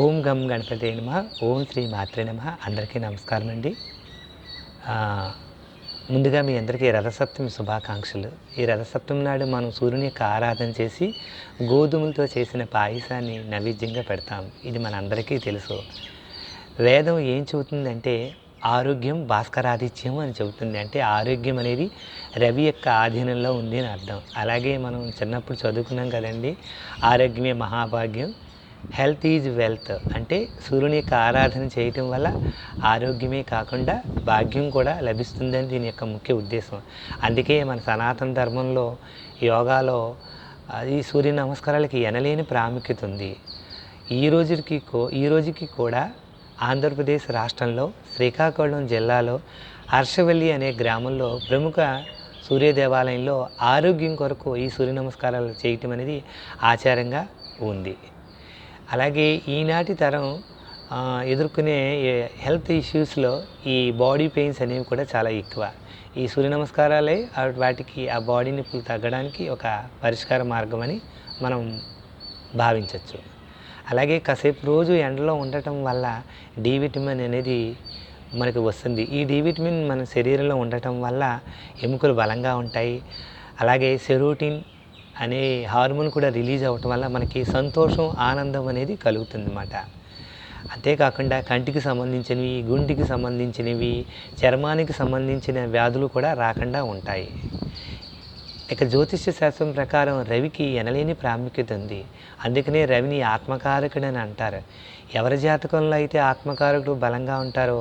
ఓం గం గణపతి నమ ఓం శ్రీ మాత్రే నమ. అందరికీ నమస్కారం అండి. ముందుగా మీ అందరికీ రథసప్తమి శుభాకాంక్షలు. ఈ రథసప్తమి నాడు మనం సూర్యుని యొక్క ఆరాధన చేసి గోధుమలతో చేసిన పాయసాన్ని నైవేద్యంగా పెడతాం. ఇది మన అందరికీ తెలుసు. వేదం ఏం చెబుతుందంటే ఆరోగ్యం భాస్కరాధిత్యం అని చెబుతుంది. అంటే ఆరోగ్యం అనేది రవి యొక్క ఆధీనంలో ఉంది అని అర్థం. అలాగే మనం చిన్నప్పుడు చదువుకున్నాం కదండి ఆరోగ్యమే మహాభాగ్యం హెల్త్ ఈజ్ వెల్త్. అంటే సూర్యుని యొక్క ఆరాధన చేయటం వల్ల ఆరోగ్యమే కాకుండా భాగ్యం కూడా లభిస్తుందని దీని యొక్క ముఖ్య ఉద్దేశం. అందుకే మన సనాతన ధర్మంలో యోగాలో ఈ సూర్య నమస్కారాలకి ఎనలేని ప్రాముఖ్యత ఉంది. ఈ రోజుకి కో ఈ రోజుకి కూడా ఆంధ్రప్రదేశ్ రాష్ట్రంలో శ్రీకాకుళం జిల్లాలో హర్షవల్లి అనే గ్రామంలో ప్రముఖ సూర్య దేవాలయంలో ఆరోగ్యం కొరకు ఈ సూర్య నమస్కారాలు చేయటం అనేది ఆచారంగా ఉంది. అలాగే ఈనాటి తరం ఎదుర్కొనే హెల్త్ ఇష్యూస్లో ఈ బాడీ పెయిన్స్ అనేవి కూడా చాలా ఎక్కువ. ఈ సూర్య నమస్కారాలే వాటికి ఆ బాడీ నొప్పులు తగ్గడానికి ఒక పరిష్కార మార్గం అని మనం భావించవచ్చు అలాగే కాసేపు రోజు ఎండలో ఉండటం వల్ల డి విటమిన్ అనేది మనకు వస్తుంది. ఈ డి విటమిన్ మన శరీరంలో ఉండటం వల్ల ఎముకలు బలంగా ఉంటాయి. అలాగే సెరోటిన్ అనే హార్మోన్ కూడా రిలీజ్ అవ్వటం వల్ల మనకి సంతోషం ఆనందం అనేది కలుగుతుంది అన్నమాట అంతేకాకుండా కంటికి సంబంధించినవి గుండెకి సంబంధించినవి చర్మానికి సంబంధించిన వ్యాధులు కూడా రాకుండా ఉంటాయి. ఇక జ్యోతిష్య శాస్త్రం ప్రకారం రవికి ఎనలేని ప్రాముఖ్యత ఉంది. అందుకనే రవిని ఆత్మకారకుడు అని అంటారు. ఎవరి జాతకంలో అయితే ఆత్మకారకుడు బలంగా ఉంటారో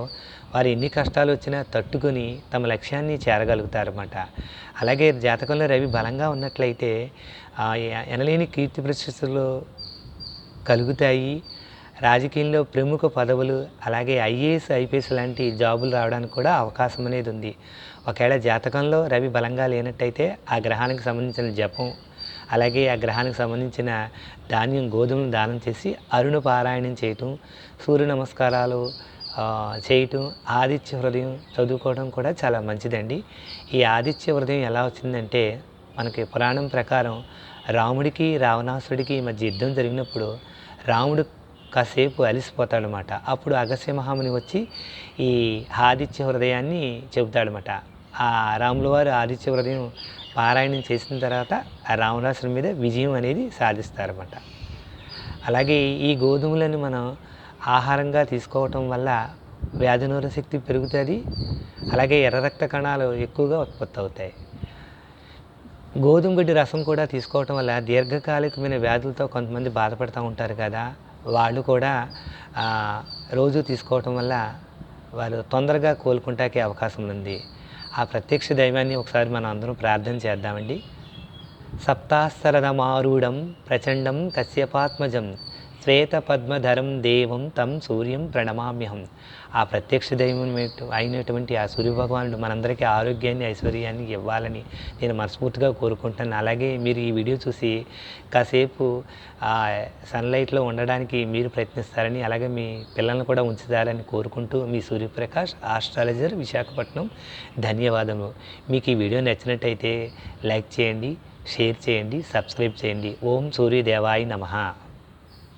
వారు ఎన్ని కష్టాలు వచ్చినా తట్టుకొని తమ లక్ష్యాన్ని చేరగలుగుతారన్నమాట. అలాగే జాతకంలో రవి బలంగా ఉన్నట్లయితే ఆ ఎనలేని కీర్తి ప్రశస్తులు కలుగుతాయి. రాజకీయంలో ప్రముఖ పదవులు అలాగే ఐఏఎస్ ఐపీఎస్ లాంటి జాబులు రావడానికి కూడా అవకాశం అనేది ఉంది. ఒకవేళ జాతకంలో రవి బలంగా లేనట్టయితే ఆ గ్రహానికి సంబంధించిన జపం అలాగే ఆ గ్రహానికి సంబంధించిన ధాన్యం గోధుమలు దానం చేసి అరుణ పారాయణం చేయటం సూర్య నమస్కారాలు చేయటం ఆదిత్య హృదయం చదువుకోవడం కూడా చాలా మంచిదండి. ఈ ఆదిత్య హృదయం ఎలా వచ్చిందంటే మనకి పురాణం ప్రకారం రాముడికి రావణాసుడికి మధ్య యుద్ధం జరిగినప్పుడు రాముడు కాసేపు అలసిపోతాడనమాట. అప్పుడు అగస్య మహాముని వచ్చి ఈ ఆదిత్య హృదయాన్ని చెబుతాడనమాట. ఆ రాముల వారు ఆదిత్య హృదయం పారాయణం చేసిన తర్వాత ఆ రావణాసుడి మీద విజయం అనేది సాధిస్తారన్నమాట అలాగే ఈ గోధుమలను మనం ఆహారంగా తీసుకోవటం వల్ల వ్యాధి శక్తి పెరుగుతుంది అలాగే ఎర్ర రక్త కణాలు ఎక్కువగా ఉత్పత్తి అవుతాయి. గోధుమ గడ్డి రసం కూడా తీసుకోవటం వల్ల దీర్ఘకాలికమైన వ్యాధులతో కొంతమంది బాధపడుతూ ఉంటారు కదా. వాళ్ళు కూడా రోజు తీసుకోవటం వల్ల వారు తొందరగా కోలుకుంటాకే అవకాశం ఉంది. ఆ ప్రత్యక్ష దైవాన్ని ఒకసారి మనం అందరం ప్రార్థన చేద్దామండి. సప్తాస్తరదమారూఢం ప్రచండం కశ్యపాత్మజం శ్వేత పద్మధరం దేవం తం సూర్యం ప్రణమామ్యహం. ఆ ప్రత్యక్ష దైవం అయినటువంటి ఆ సూర్య భగవానుడు మనందరికీ ఆరోగ్యాన్ని ఐశ్వర్యాన్ని ఇవ్వాలని నేను మనస్ఫూర్తిగా కోరుకుంటాను అలాగే మీరు ఈ వీడియో చూసి కాసేపు ఆ సన్లైట్లో ఉండడానికి మీరు ప్రయత్నిస్తారని అలాగే మీ పిల్లల్ని కూడా ఉంచుతారని కోరుకుంటూ మీ సూర్యప్రకాష్ ఆస్ట్రాలజర్ విశాఖపట్నం. ధన్యవాదములు. మీకు ఈ వీడియో నచ్చినట్టయితే లైక్ చేయండి షేర్ చేయండి సబ్స్క్రైబ్ చేయండి. ఓం సూర్యదేవాయ నమః.